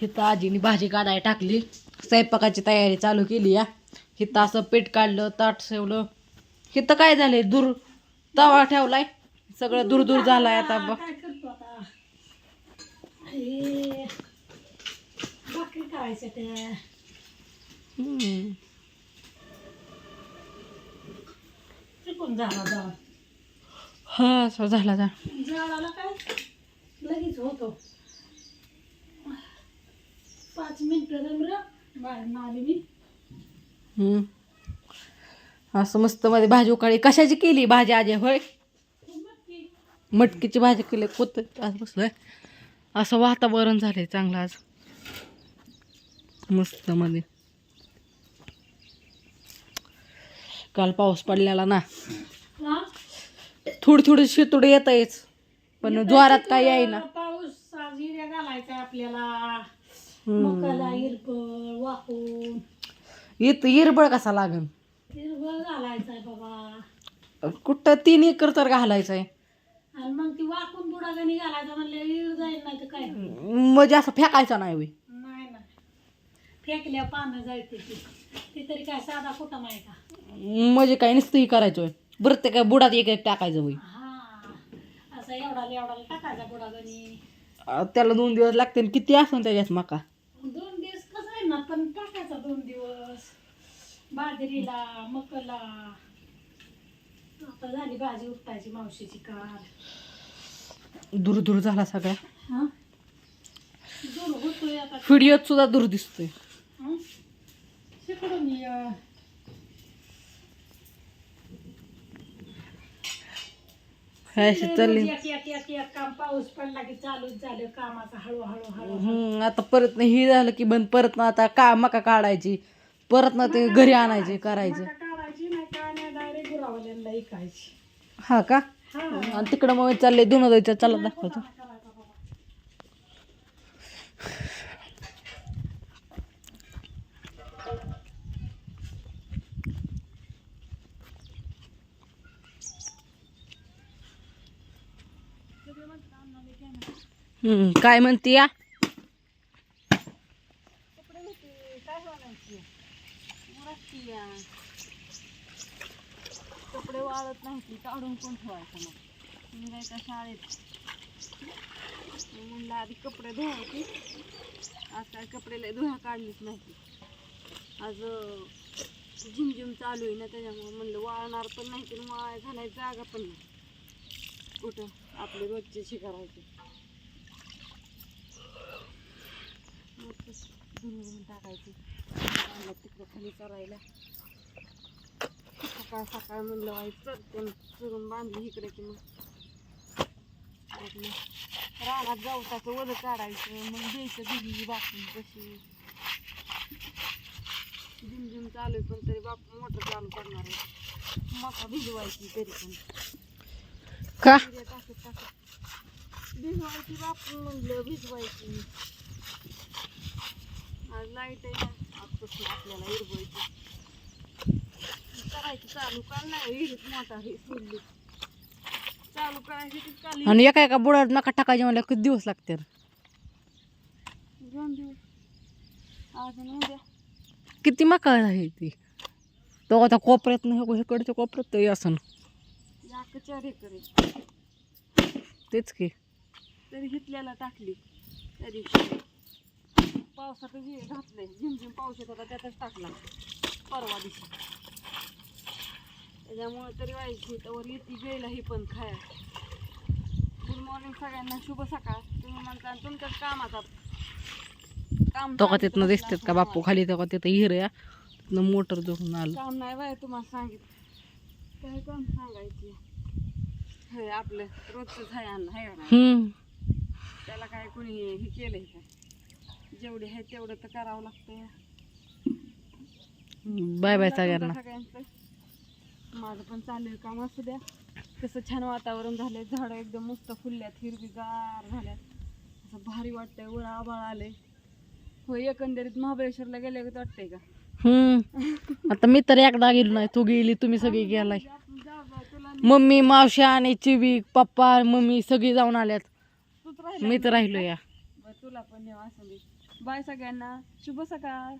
हिथं आजीने भाजी काढायला टाकली. स्वयंपाकाची तयारी चालू केली या हिथं असं पीठ काढलं ताट ठेवलं. हिथं काय झालंय? दूर तवा ठेवलाय. सगळं दूर दूर झालाय आता बघ. हे हा असं झाला. जा लगेच होतो. पाच मिनिटं जमलं बाहेर आली मी. हम्म. असं मस्त मध्ये भाजी उकाळी कशाची केली भाजी आजी? होय. मटकीची भाजी केली. कोत आज बसलोय. असं वातावरण झालंय चांगलं आज. मस्त मध्ये. काल पाऊस पडलेला ना. हा? थोडी थोडी शितोडी येत आहेच पण जोरात काय येईना. पाऊस आज हिऱ्या घालायचा आपल्याला. मकाला हिरपळ वाकून. इथं इरबळ कसा लागन? हिरबळ घालायचा बाबा. कुठं तीन एकर तर घालायचं आहे आणि मग ती वाकून बुडागणी घालायचा म्हणले हिर जाईल नाही तर काय? म्हणजे असं फेकायचं नाही होय. नाही ना फेकल्या पानं जायते ती. ती तरी काय साधा कुठं नाही का म्हणजे काय नुसतं करायचं होय. बरं ते काय बुडात एक एक टाकायचं होय. हा. असं एवढाला एवढाला टाकायचा बुडागणी. अं, त्याला दोन दिवस लागते किती असं त्याच्यात मका? दोन दिवस कसं आहे ना पण टाकायचा दोन दिवस. बाजरीला मकला. आता झाली भाजी उपटायची मावशीची काल. दूर दूर झाला सगळा. हा? दूर होतोय आता. व्हिडिओत सुद्धा दूर दिसतोय. हं? शिकडून काय चालली. एक एक एक एक काम पाऊस पडला की चालूच झालं कामाचं हळूहळू हळू हम्म, आता परत नाही हे झालं की बंद परत ना आता का मका काढायची परत ना ते घरी आणायचे करायचं. मका काढायची नाही काय नाही डायरेक्ट गुरावल्यांना ऐकायची हा का? हा. आणि तिकडं मग चाललंय दोन द्यायचं चला दाखवतो करायचा बाबा हम्म, काय म्हणते या? कपडे वाळत नाही काढून कोण ठेवायचं मग? मी जायचं शाळेत? म्हणलं आधी कपडे धुवायचे. आज काय कपडे लय धुवा काढलीच नाही आज झिमझिम चालू आहे ना त्याच्यामुळे म्हणलं वाळणार पण नाही तर वाळ घालायची जागा पण नाही. कुठं? आपले रोजचे शिकारायचे करायचे मग ते धुवून टाकायचे तिकडं खाली चरायला सकाळ सकाळ म्हणलं व्हायचं ते चुरून बांधली इकडे की? मग रानात जाऊ वध काढायचं मग द्यायचं घरी बापून कशी जिम जिम चालू आहे पण तरी बापू मोटर चालू करणार आहे मका भिजवायची तरी पण का टाकत भिजवायची बापून म्हणलं भिजवायची. आज लाइट आहे ना. आजपासून आपल्याला हिरवायची करायची चालू का नाही विहिरीत मोठा हे सोडली चालू करायची काली आणि एका एका बुडात नका टाकायचे मला किती दिवस लागते दोन दिवस. आज आणि उद्या. किती मका आहे ती? तो आता कोपऱ्यात नाही इकडच्या कोपऱ्यात तरी असं. तेच की. तरी हितल्याला टाकली. तरी. पावसातच हे घातलंय झिमझिम पाऊस येत होता त्यातच टाकला. परवा दिवशी. त्याच्यामुळे तरी व्हायची तर येते गेला ही पण खाया. गुड मॉर्निंग सगळ्यांना शुभ सकाळ. तुम्ही म्हणता तुमच्याच कामाचा काम तो का तिथनं दिसतात का बापू? खाली तो का तिथं हिर या तिथनं मोटर जोडून आलं. काम नाही बाय तुम्हाला सांगितलं. काय काम सांगायची? हे आपलं रोजच आहे त्याला काय कोणी हे केलंय का? जेवढे आहे तेवढं तर करावं लागतं बाय बाय सगळ्यांना. माझं पण चालू काम असू द्या. कसं छान वातावरण झालंय. झाडं एकदम मस्त फुलल्यात हिरवीगार झाल्यात. असं भारी वाटतंय. वर आभाळ आलंय. हो एकंदरीत महाबळेश्वरला गेले का वाटतंय का? हम्म. आता मी तर एकदा गेलो नाही. तू गेली तुम्ही सगळी गेलाय. मम्मी मावशी आणि चिवी पप्पा मम्मी सगळी जाऊन आल्यात. मी तर राहिलो या तुला पण असं बाय सगळ्यांना. शुभ सकाळ.